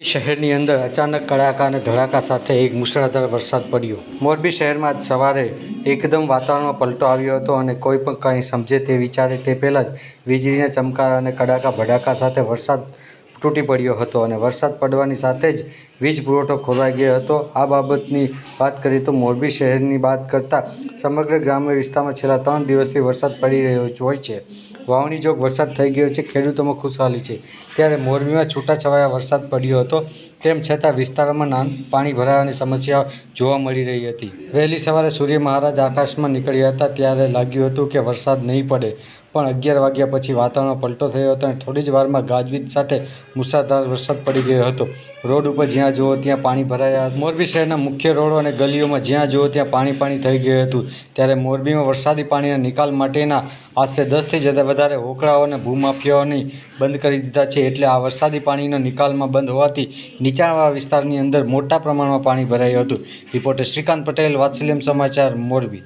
શહેરની અંદર અચાનક કડાકા અને ધડાકા સાથે એક મુશળધાર વરસાદ પડ્યો. મોરબી શહેરમાં આજ સવારે એકદમ વાતાવરણમાં પલટો આવ્યો હતો અને કોઈ પણ કંઈ સમજે તે વિચારે તે પહેલાં જ વીજળીના ચમકારા અને કડાકા ભડાકા સાથે વરસાદ તૂટી પડ્યો હતો અને વરસાદ પડવાની સાથે જ વીજ પુરવઠો ખોરવાઈ ગયો હતો. આ બાબતની વાત કરીએ તો મોરબી શહેરની વાત કરતાં સમગ્ર ગ્રામ્ય વિસ્તારમાં છેલ્લા ત્રણ દિવસથી વરસાદ પડી રહ્યો હોય છે. વાવણી જોગ વરસાદ થઈ ગયો છે, ખેડૂતોમાં ખુશહાલી છે. ત્યારે મોરબીમાં છૂટાછવાયા વરસાદ પડ્યો હતો, તેમ છતાં વિસ્તારોમાં નાન પાણી ભરાવાની સમસ્યા જોવા મળી રહી હતી. વહેલી સવારે સૂર્ય મહારાજ આકાશમાં નીકળ્યા હતા, ત્યારે લાગ્યું હતું કે વરસાદ નહીં પડે. પણ અગિયાર વાગ્યા પછી વાતાવરણમાં પલટો થયો હતો અને થોડી જ વારમાં ગાજવીજ સાથે મુસાધાર વરસાદ પડી ગયો હતો. રોડ ઉપર જ્યાં જુઓ ત્યાં પાણી ભરાયા. મોરબી શહેરના મુખ્ય રોડો અને ગલીઓમાં જ્યાં જુઓ ત્યાં પાણી પાણી થઈ ગયું હતું. ત્યારે મોરબીમાં વરસાદી પાણીના નિકાલ માટેના આશરે દસથી જતા વધારે હોકળાઓ અને ભૂમાફિયાઓની બંધ કરી દીધા છે. એટલે આ વરસાદી પાણીનો નિકાલમાં બંધ હોવાથી નીચાણવાળા વિસ્તારની અંદર મોટા પ્રમાણમાં પાણી ભરાયું હતું. રિપોર્ટર શ્રીકાંત પટેલ, વાત્સલ્યમ સમાચાર, મોરબી.